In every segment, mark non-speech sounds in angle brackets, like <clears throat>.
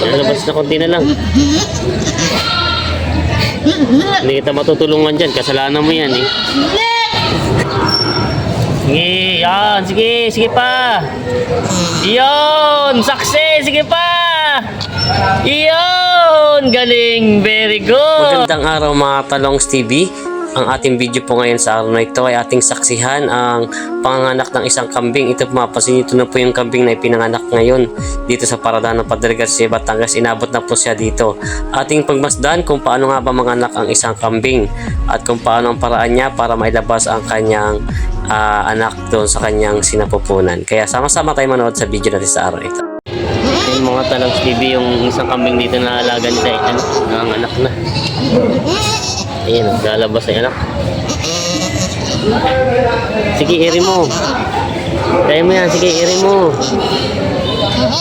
Lalabas na konti na lang. Hindi kita matutulungan dyan. Kasalanan mo yan eh. Sige, yan. Sige, sige pa. Yun, success. Sige pa. Yun, galing. Very good. Magandang araw mga Talongs TV. Ang ating video po ngayon sa araw na ito ay ating saksihan ang panganganak ng isang kambing. Ito mapasin ito na po yung kambing na ipinanganak ngayon dito sa Paradan ng Padregas, Batangas. Inabot na po siya dito. Ating pagmasdan kung paano nga ba manganak ang isang kambing at kung paano ang paraan niya para mailabas ang kanyang ah, anak doon sa kanyang sinapupunan. Kaya sama-sama tayo manood sa video natin sa araw ito. Yung mga talang TV, yung isang kambing dito na alaga eh, ano, ang anak na. Ayan, lalabas ang anak. Sige, iri mo. Kaya mo yan, sige, iri mo.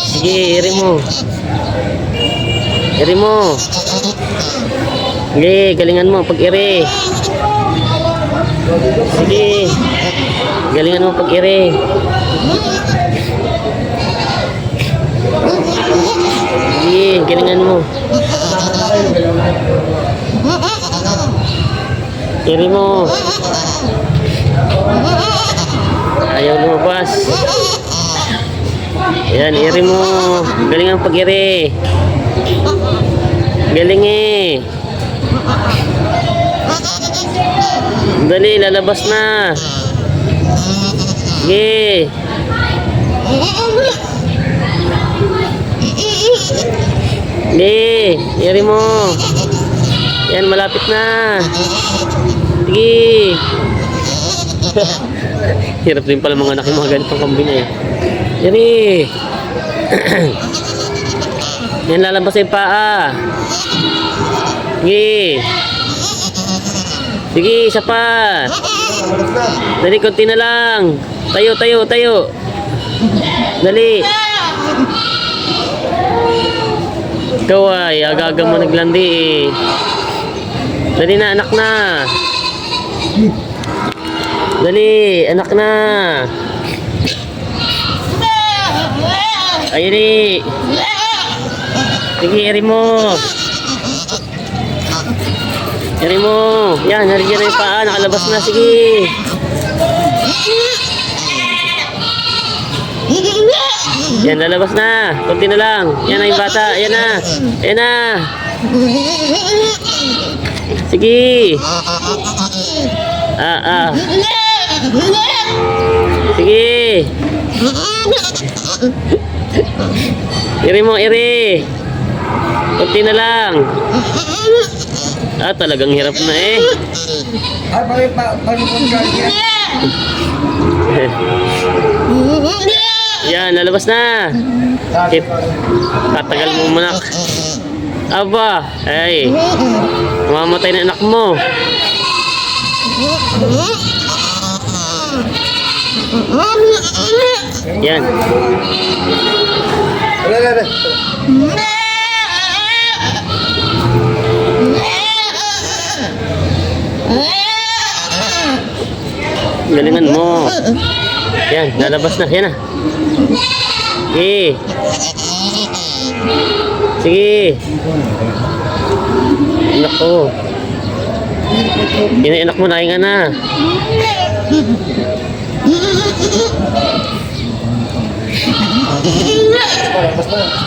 Sige, iri mo. Iri mo. Sige, galingan mo pag iri. Sige. Galingan mo pag iri. Sige, galingan mo. Iri mo. Ayaw lumabas. Yan, iri mo. Galing ang pag-iri. Galing eh. Dali, lalabas na. Sige. Sige, iri mo. Yan, malapit na. Sige. <laughs> Hirap din pala mga anak yung mga ganitong kambing eh. Yari. <clears throat> Yan lalabas yung paa. Sige. Sige, isa pa. Dali, konti na lang. Tayo, tayo, tayo. Dali. Ikaw ay, agaga mo naglandi eh. Dali na, anak na. Dali, anak na. Ay, iri. Sige, iri mo. Iri mo. Yan, nariyan na yung paa. Nakalabas na. Sige. Yan, lalabas na. Kunti na lang. Yan na yung bata. Yan na. Yan na. Sige. Ah, ah. Sige. Iri mo, iri. Kunti na lang. Ah, talagang hirap na eh. Ay, bakit pa, niya? <laughs> Yan, lalabas na. Tip. Tatagal mo manak. Aba, ay. Mamamatay na anak mo. Yan. Galingan mo. Yan, lalabas na. Yan na. Sige. Sige. Anak ko. Yan ang anak mo, nahinga na.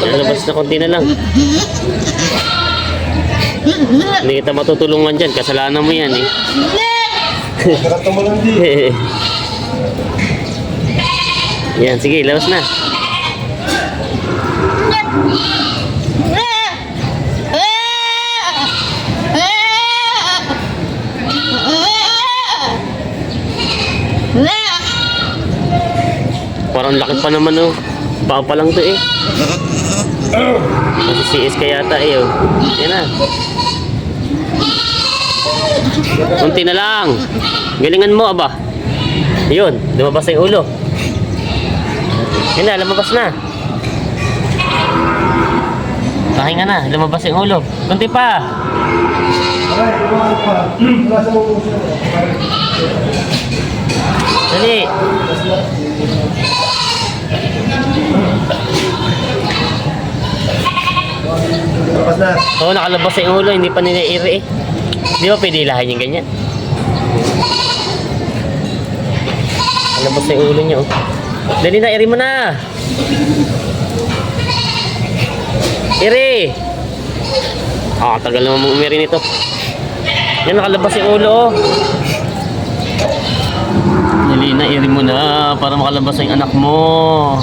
Lalabas na konti na lang. Hindi kita matutulungan dyan. Kasalanan mo yan eh. <laughs> Yan, sige, labas na. Parang laki pa naman oh. Baka pa lang to eh. Kasi CS ka yata eh oh. Yan na. Kunti na lang. Galingan mo aba. Yun, lumabas na yung ulo. Yan na, lumabas na. Pahinga na, lumabas yung ulo. Kunti pa. Ay, kumakas pa. Wala sa na. Oo, nakalabas sa ulo, hindi pa nila-iri eh. Di ba pwede ilahin yung ganyan? Nakalabas sa ulo niya oh. Dali na, iri mo na! Iri! Ah, tagal naman mong umiri nito. Yan, nakalabas yung ulo oh. Dali na, iri mo na para makalabas yung anak mo.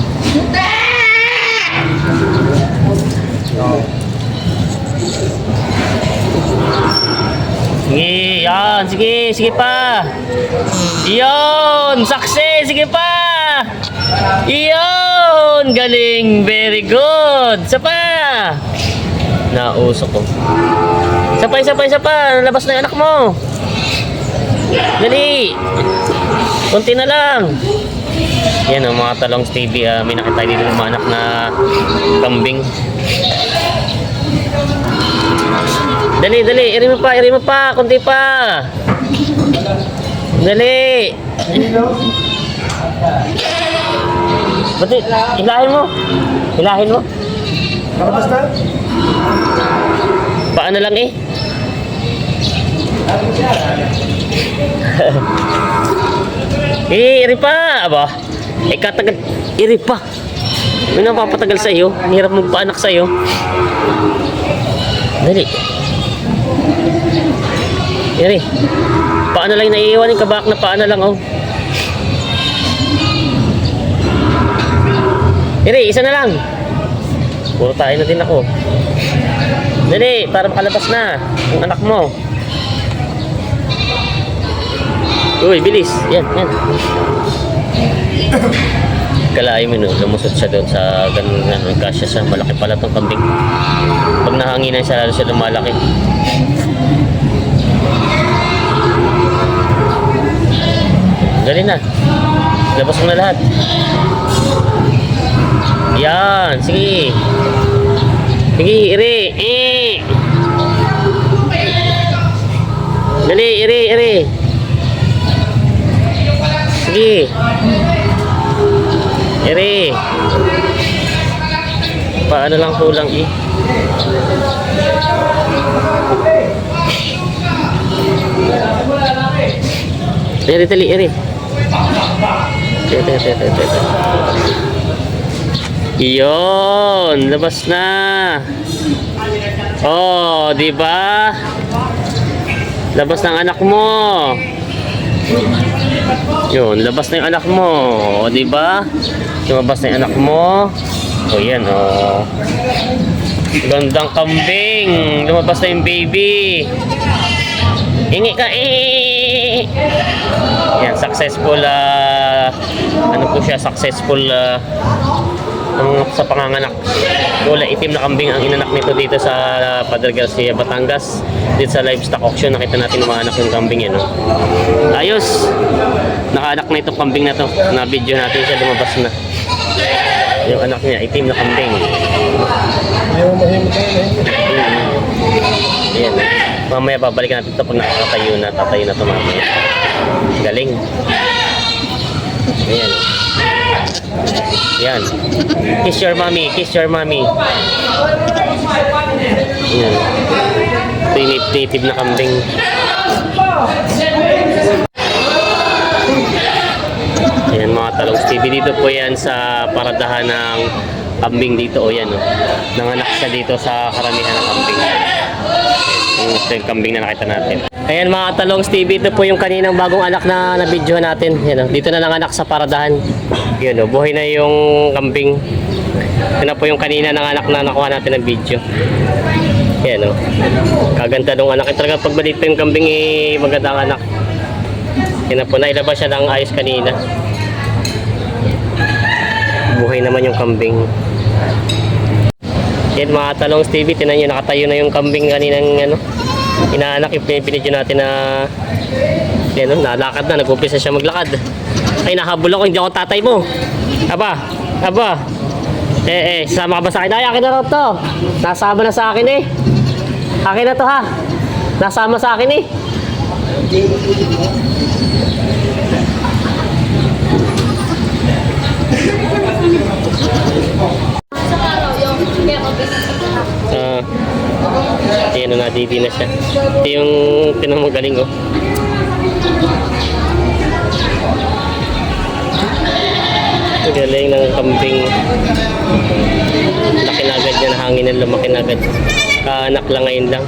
Sige, yan. Sige, sige pa. Iyon, success. Sige pa. Iyon, galing. Very good. Isa pa. Nausok ko. Isa pa, isa pa, isa pa. Labas na yung anak mo. Dali. Kunti na lang. Yan ang mga talong TV. ah, may nakita dito ng mga anak na kambing. Dali, dali. Iri mo pa, iri mo pa. Kunti pa. Dali. Ba't i- ilahin mo? Ilahin mo? Nakalabas na? Paano lang eh? <laughs> eh, iri pa. Aba, eh katagal. Iri pa. May napapatagal sa iyo. Hirap magpaanak sa iyo. Dali. Iri. Paano lang naiiwan yung kabak na paano lang oh. Iri, isa na lang. Puro tayo na din ako. Dali, para makalabas na ang anak mo. Uy, bilis. Yan, yan. Kalaay mo no, lumusot siya doon sa ganun na kasya siya. Malaki pala tong kambing. Pag nahanginan siya, lalo siya lumalaki. Dali na. Labas mo na lahat. Yan, sige. Sige, iri. Eh. Dali, iri, iri. Sige. Iri. Paano lang kulang eh. Iri, dali, iri. Iri, iri, iri. Iyon, labas na. Oh, di ba? Labas ng anak mo. Yun, labas na yung anak mo. O, di ba? Lumabas na yung anak mo. O, yan, o. Gandang kambing. Lumabas na yung baby. Ingi ka, eh. Yan, successful, ah, ano po siya, successful, ang sa panganganak. Kulay itim na kambing ang inanak nito dito sa uh, Padre Garcia, Batangas. Dito sa livestock auction, nakita natin mga anak ng kambing yan. No? Ayos! Nakaanak na itong kambing na to. Na video natin siya, lumabas na. Yung anak niya, itim na kambing. Ayaw mahimik kayo, mahimik. Ayan. Mamaya babalikan natin ito pag nakakatayo na, tatayo na ito mamaya. Galing. Ayan. Yan. Kiss your mommy, kiss your mommy. Yan. Ito yung native na kambing. Ayan mga talong TV dito po yan sa paradahan ng kambing dito o yan o. Nanganak siya dito sa karamihan ng kambing. Ito yung kambing na nakita natin. Ayan mga talong TV, ito po yung kaninang bagong anak na na-video natin. Yan, o. dito na nanganak sa paradahan. Yun o, buhay na yung kambing. Ito na po yung kanina ng anak na nakuha natin ng video. Yan o. Kaganda nung anak. Eh, Talaga pag maliit yung kambing, eh, maganda ang anak. Yan na po, nailabas siya ng ayos kanina. Buhay naman yung kambing. Yan mga talong TV, tinan nyo, nakatayo na yung kambing kaninang ano, inaanak, yung natin na yan, no, nalakad na, nag-umpisa siya maglakad. Ay, nahabol ako, hindi ako tatay mo. Aba, aba. Eh, eh, sama ka ba sa akin? Ay, akin na raw to. Nasama na sa akin eh. Akin na to ha. Nasama sa akin eh. Sa araw yung kaya ko Ah, ayan na, nadidi na siya. Ito yung pinamagaling ko. Ang galing ng kambing. Laki na agad niya, hangin na lumaki na agad. Kaanak lang ngayon lang.